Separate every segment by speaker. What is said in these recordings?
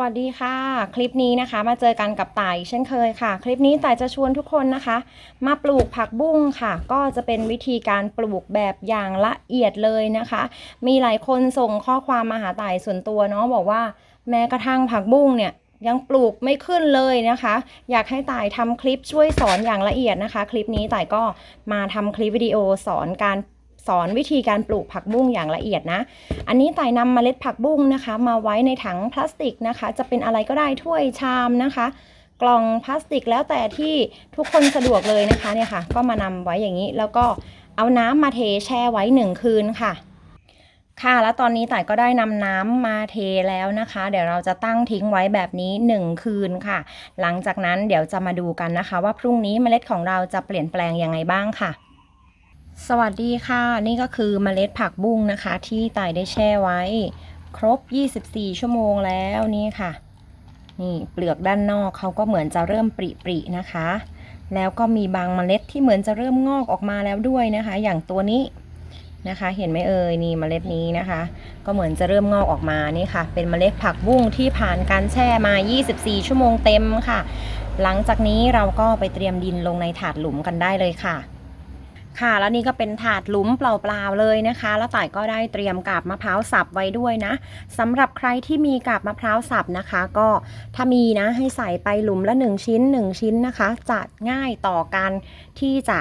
Speaker 1: วัสดีค่ะ คลิปนี้นะคะ มาเจอกันกับต่ายเช่นเคยค่ะ คลิปนี้ต่ายจะชวนทุกคนนะคะ มาปลูกผักบุ้งค่ะ ก็จะเป็นวิธีการปลูกแบบอย่างละเอียดเลยนะคะ มีหลายคนส่งข้อความมาหาต่ายส่วนตัวเนาะบอกว่าแม้กระทั่งผักบุ้งเนี่ยยังปลูกไม่ขึ้นเลยนะคะ อยากให้ต่ายทำคลิปช่วยสอนอย่างละเอียดนะคะ คลิปนี้ต่ายก็มาทำคลิปวิดีโอสอนการ สอนวิธีการปลูกผักบุ้งอย่างละเอียดนะ อันนี้ต่ยนำเมล็ดผักบุ้งนะคะ มาไว้ในถังพลาสติกนะคะ จะเป็นอะไรก็ได้ถ้วยชามนะคะ กล่องพลาสติกแล้วแต่ที่ทุกคนสะดวกเลยนะคะเนี่ยค่ะ ก็มานำไว้อย่างนี้แล้วก็เอาน้ำมาเทแช่ไว้หนึ่งคืนค่ะค่ะแล้วตอนนี้ต่ายก็ได้นำน้ำมาเทแล้วนะคะ เดี๋ยวเราจะตั้งทิ้งไว้แบบนี้ 1 คืนค่ะ หลังจากนั้นเดี๋ยวจะมาดูกันนะคะ ว่าพรุ่งนี้เมล็ดของเราจะเปลี่ยนแปลงยังไงบ้างค่ะ สวัสดีค่ะ นี่ก็คือเมล็ดผักบุ้งนะคะ ที่ต่ายได้แช่ไว้ ครบ 24 ชั่วโมงแล้วนี่ค่ะ นี่เปลือกด้านนอกเขาก็เหมือนจะเริ่มปริๆนะคะ แล้วก็มีบางเมล็ดที่เหมือนจะเริ่มงอกออกมาแล้วด้วยนะคะ อย่างตัวนี้นะคะ เห็นไหมเอ่ยนี่เมล็ดนี้นะคะ ก็เหมือนจะเริ่มงอกออกมานี่ค่ะ เป็นเมล็ดผักบุ้งที่ผ่านการแช่มา 24 ชั่วโมงเต็มค่ะ หลังจากนี้เราก็ไปเตรียมดินลงในถาดหลุมกันได้เลยค่ะ ค่ะ แล้วนี่ก็เป็นถาดหลุมเปล่าๆเลยนะคะ แล้วต่ายก็ได้เตรียมกาบมะพร้าวสับไว้ด้วยนะสำหรับใครที่มีกาบมะพร้าวสับนะคะ ก็ถ้ามีนะให้ใส่ไปหลุมละ 1 ชิ้น 1 ชิ้นนะคะจะง่ายต่อการที่จะ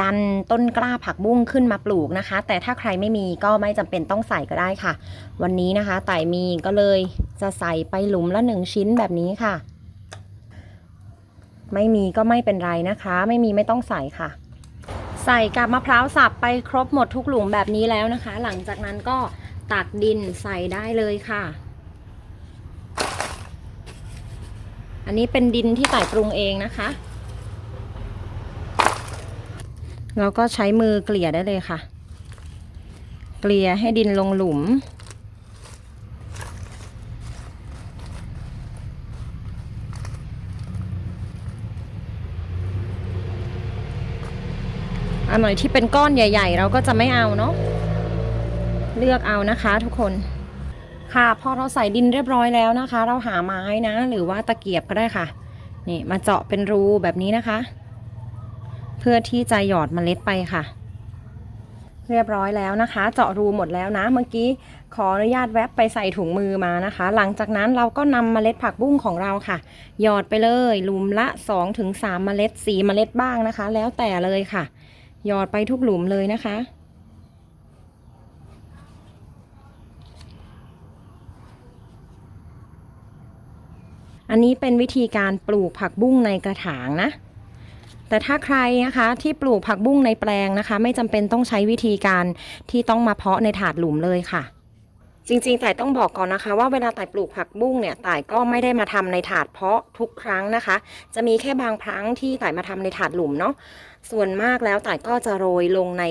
Speaker 1: ดันต้นกล้าผักบุ้งขึ้นมาปลูกนะคะ แต่ถ้าใครไม่มีก็ไม่จำเป็นต้องใส่ก็ได้ค่ะ วันนี้นะคะต่ายมีก็เลยจะใส่ไปหลุมละ 1 ชิ้นแบบนี้ค่ะ ไม่มีก็ไม่เป็นไรนะคะ ไม่มีไม่ต้องใส่ค่ะ ใส่กับมะพร้าวสับไปครบหมดทุกหลุมแบบนี้แล้วนะคะ หลังจากนั้นก็ตักดินใส่ได้เลยค่ะ อันนี้เป็นดินที่ต่ปรุงเองนะคะเราก็ใช้มือเกลี่ยได้เลยค่ะ เกลี่ยให้ดินลงหลุม อันไหนที่เป็นก้อนใหญ่ ๆ เราก็จะไม่เอาเนาะเลือกเอานะคะทุกคน ค่ะพอเราใส่ดินเรียบร้อยแล้วนะคะ เราหาไม้นะ หรือว่าตะเกียบก็ได้ค่ะ นี่มาเจาะเป็นรูแบบนี้นะคะ เพื่อที่จะหยอดเมล็ดไปค่ะ เรียบร้อยแล้วนะคะ เจาะรูหมดแล้วนะ เมื่อกี้ขออนุญาตแวบไปใส่ถุงมือมานะคะ หลังจากนั้นเราก็นำเมล็ดผักบุ้งของเราค่ะ หยอดไปเลยลุมละ 2-3ถึงเมล็ด4เมล็ดบ้างนะคะ แล้วแต่เลยค่ะ หยอดไปทุกหลุมเลยนะคะ อันนี้เป็นวิธีการปลูกผักบุ้งในกระถางนะ แต่ถ้าใครนะคะที่ปลูกผักบุ้งในแปลงนะคะ ไม่จำเป็นต้องใช้วิธีการที่ต้องมาเพาะในถาดหลุมเลยค่ะ จริงๆต่ายต้องบอกก่อนนะคะ ว่าเวลาต่ายปลูกผักบุ้งเนี่ยต่ายก็ไม่ได้มาทำในถาดเพาะทุกครั้งนะคะ จะมีแค่บางครั้งที่ต่ายมาทำในถาดหลุมเนาะส่วนมากแล้วต่ายก็จะโรยลงใน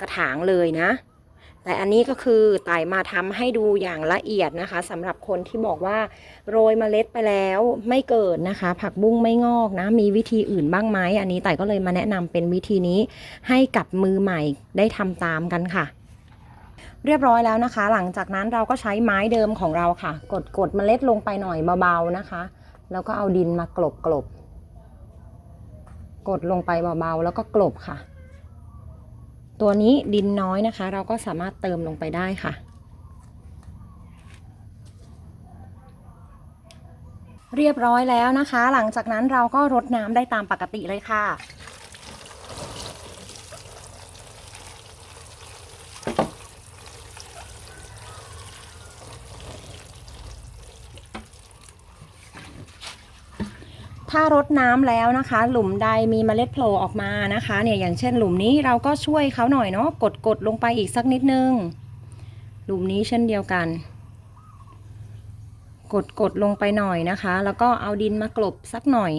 Speaker 1: กระถางเลยนะ แต่อันนี้ก็คือต่ายมาทำให้ดูอย่างละเอียดนะคะสำหรับคนที่บอกว่าโรยเมล็ดไปแล้วไม่เกิดนะคะ ผักบุ้งไม่งอกนะ มีวิธีอื่นบ้างไหมอันนี้ต่ายก็เลยมาแนะนำเป็นวิธีนี้ให้กับมือใหม่ได้ทำตามกันค่ะ เรียบร้อยแล้วนะคะ หลังจากนั้นเราก็ใช้ไม้เดิมของเราค่ะ กดกดเมล็ดลงไปหน่อยเบาๆนะคะ แล้วก็เอาดินมากลบกลบกดลงไปเบาๆแล้วก็กลบค่ะ ตัวนี้ดินน้อยนะคะ เราก็สามารถเติมลงไปได้ค่ะ เรียบร้อยแล้วนะคะ หลังจากนั้นเราก็รดน้ำได้ตามปกติเลยค่ะ ถ้ารดน้ำแล้วนะคะ หลุมใดมีเมล็ดโผล่ออกมานะคะเนี่ยอย่างเช่นหลุมนี้เราก็ช่วยเขาหน่อยเนาะกดกดลงไปอีกสักนิดนึง หลุมนี้เช่นเดียวกัน กดกดลงไปหน่อยนะคะ แล้วก็เอาดินมากลบสักหน่อย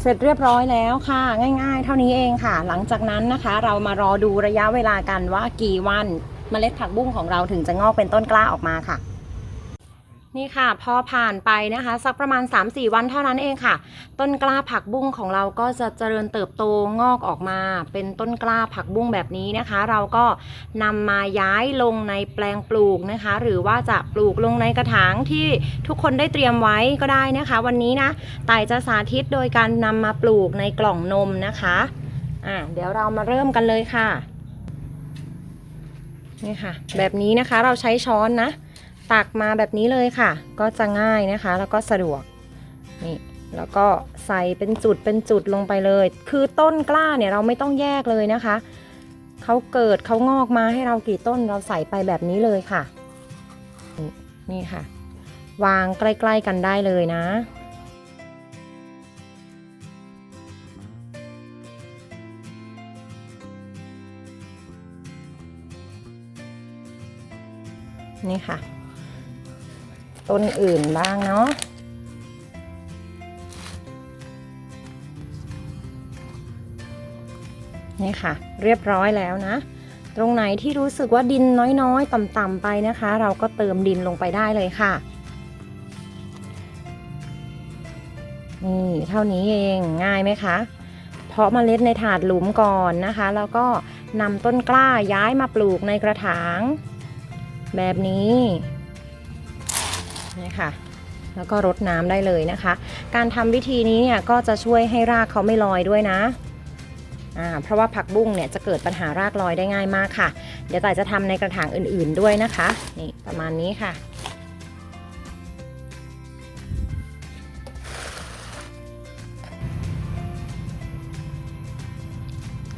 Speaker 1: เสร็จเรียบร้อยแล้วค่ะ ง่ายๆ เท่านี้เองค่ะ หลังจากนั้นนะคะ เรามารอดูระยะเวลากันว่ากี่วันเมล็ดผักบุ้งของเราถึงจะงอกเป็นต้นกล้าออกมาค่ะ นี่ค่ะ พอผ่านไปนะคะ สักประมาณ 3-4 วันเท่านั้นเองค่ะ ต้นกล้าผักบุ้งของเราก็จะเจริญเติบโตงอกออกมา เป็นต้นกล้าผักบุ้งแบบนี้นะคะ เราก็นำมาย้ายลงในแปลงปลูกนะคะ หรือว่าจะปลูกลงในกระถางที่ทุกคนได้เตรียมไว้ก็ได้นะคะ วันนี้นะต่ายจะสาธิตโดยการนำมาปลูกในกล่องนมนะคะอะเดี๋ยวเรามาเริ่มกันเลยค่ะนี่ค่ะ แบบนี้นะคะเราใช้ช้อนนะ ตักมาแบบนี้เลยค่ะ ก็จะง่ายนะคะ แล้วก็สะดวกนี่แล้วก็ใส่เป็นจุดเป็นจุดลงไปเลย คือต้นกล้าเนี่ยเราไม่ต้องแยกเลยนะคะเขาเกิดเขางอกมาให้เรากี่ต้นเราใส่ไปแบบนี้เลยค่ะ นี่ค่ะ วางใกล้ ๆกันได้เลยนะนี่ค่ะ ต้นอื่นบ้างเนาะนี่ค่ะ เรียบร้อยแล้วนะ ตรงไหนที่รู้สึกว่าดินน้อยๆ ต่ำๆไปนะคะ เราก็เติมดินลงไปได้เลยค่ะนี่เท่านี้เองง่ายไหมคะ เพาะเมล็ดในถาดหลุมก่อนนะคะ แล้วก็นำต้นกล้าย้ายมาปลูกในกระถาง แบบนี้ นี่ค่ะแล้วก็รดน้ำได้เลยนะคะ การทำวิธีนี้เนี่ยก็จะช่วยให้รากเขาไม่ลอยด้วยนะเพราะว่าผักบุ้งเนี่ยจะเกิดปัญหารากลอยได้ง่ายมากค่ะ เดี๋ยวต่ายจะทำในกระถางอื่นๆด้วยนะคะ นี่ประมาณนี้ค่ะ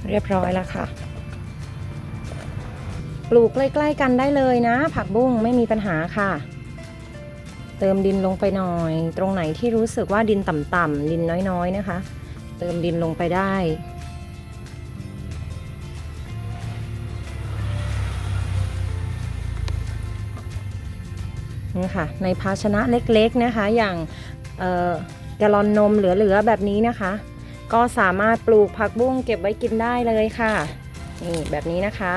Speaker 1: เรียบร้อยแล้วค่ะ ปลูกใกล้ๆกันได้เลยนะ ผักบุ้งไม่มีปัญหาค่ะ เติมดินลงไปหน่อย ตรงไหนที่รู้สึกว่าดินต่ำๆดินน้อยๆนะคะ เติมดินลงไปได้นี่ค่ะในภาชนะเล็กๆนะคะ อย่างแกลลอนนมเหลือๆแบบนี้นะคะ ก็สามารถปลูกผักบุ้งเก็บไว้กินได้เลยค่ะนี่แบบนี้นะคะ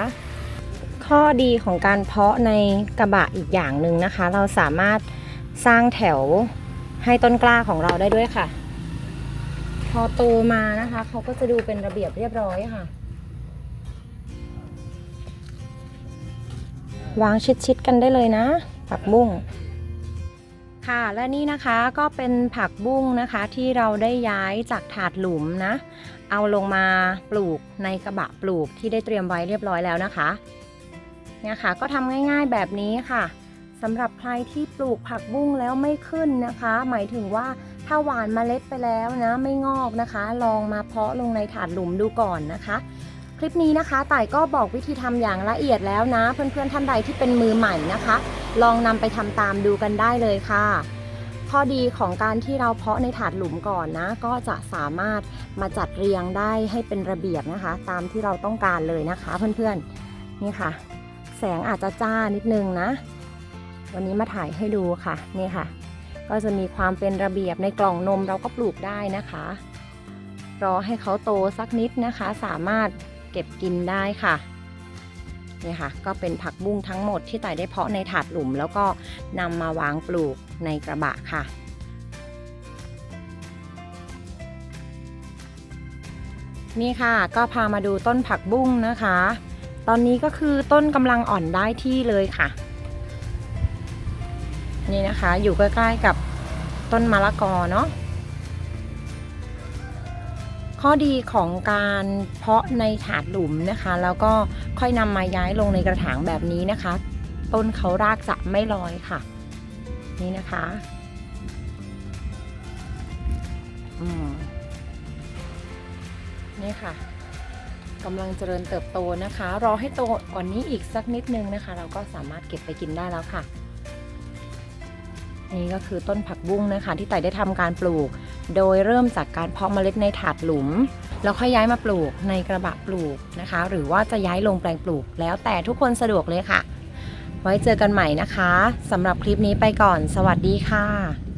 Speaker 1: ข้อดีของการเพาะในกระบะอีกอย่างหนึ่งนะคะ เราสามารถ สร้างแถวให้ต้นกล้าของเราได้ด้วยค่ะ พอโตมานะคะ เขาก็จะดูเป็นระเบียบเรียบร้อยค่ะ วางชิดๆกันได้เลยนะ ผักบุ้งค่ะและนี่นะคะก็เป็นผักบุ้งนะคะที่เราได้ย้ายจากถาดหลุมนะ เอาลงมาปลูกในกระบะปลูกที่ได้เตรียมไว้เรียบร้อยแล้วนะคะเนี่ยค่ะก็ทำง่ายๆแบบนี้ค่ะ สำหรับใครที่ปลูกผักบุ้งแล้วไม่ขึ้นนะคะ หมายถึงว่าถ้าหวานเมล็ดไปแล้วนะไม่งอกนะคะ ลองมาเพาะลงในถาดหลุมดูก่อนนะคะ คลิปนี้นะคะต่ายก็บอกวิธีทำอย่างละเอียดแล้วนะ เพื่อนๆท่านใดที่เป็นมือใหม่นะคะ ลองนำไปทำตามดูกันได้เลยค่ะข้อดีของการที่เราเพาะในถาดหลุมก่อนนะ ก็จะสามารถมาจัดเรียงได้ให้เป็นระเบียบนะคะ ตามที่เราต้องการเลยนะคะ เพื่อนๆนี่ค่ะ แสงอาจจะจ้านิดนึงนะ วันนี้มาถ่ายให้ดูค่ะนี่ค่ะ ก็จะมีความเป็นระเบียบในกล่องนมเราก็ปลูกได้นะคะ รอให้เขาโตสักนิดนะคะ สามารถเก็บกินได้ค่ะนี่ค่ะ ก็เป็นผักบุ้งทั้งหมดที่ต่ายได้เพาะในถาดหลุม แล้วก็นำมาวางปลูกในกระบะค่ะนี่ค่ะก็พามาดูต้นผักบุ้งนะคะ ตอนนี้ก็คือต้นกำลังอ่อนได้ที่เลยค่ะ นี่นะคะอยู่ใกล้ๆกับต้นมะละกอเนาะข้อดีของการเพาะในถาดหลุมนะคะ แล้วก็ค่อยนำมาย้ายลงในกระถางแบบนี้นะคะ ต้นเขารากจะไม่ลอยค่ะ นี่นะคะนี่ค่ะกำลังเจริญเติบโตนะคะ รอให้โตกว่านี้อีกสักนิดนึงนะคะ เราก็สามารถเก็บไปกินได้แล้วค่ะ นี่ก็คือต้นผักบุ้งนะคะ ที่ไต่ได้ทำการปลูก โดยเริ่มจากการเพาะเมล็ดในถาดหลุม แล้วค่อยย้ายมาปลูกในกระบะปลูกนะคะ หรือว่าจะย้ายลงแปลงปลูก แล้วแต่ทุกคนสะดวกเลยค่ะ ไว้เจอกันใหม่นะคะสำหรับคลิปนี้ไปก่อน สวัสดีค่ะ